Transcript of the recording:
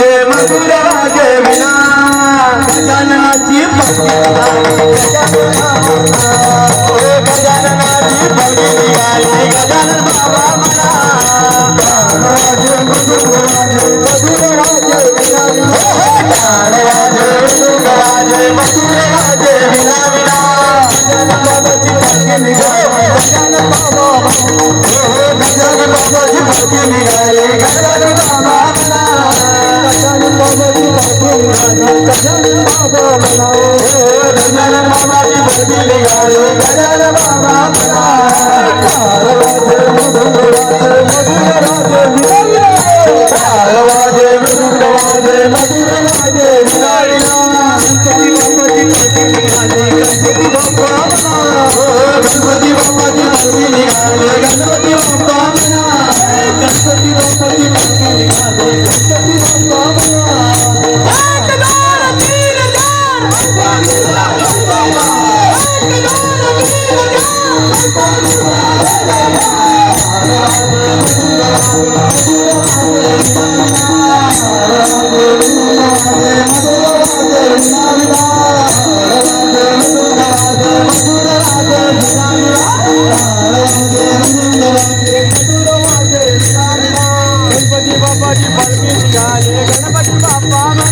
वाजे मधुर वाजे विना गजाननाची भक्ती गजाननाची भक्ती निघाली गजानन बाबा म्हणा वाजे मधुर वाजे मधुर वाजे विना वाजे मधुर वाजे मधुर वाजे विना विना गजानन बाबाची भक्ती निघाली गजानन बाबा गजानन बाबाची भक्ती निघाली. गजानन बाबा गणपती बाप्पाची भक्ती निघाली गणपती बाप्पा Thank you.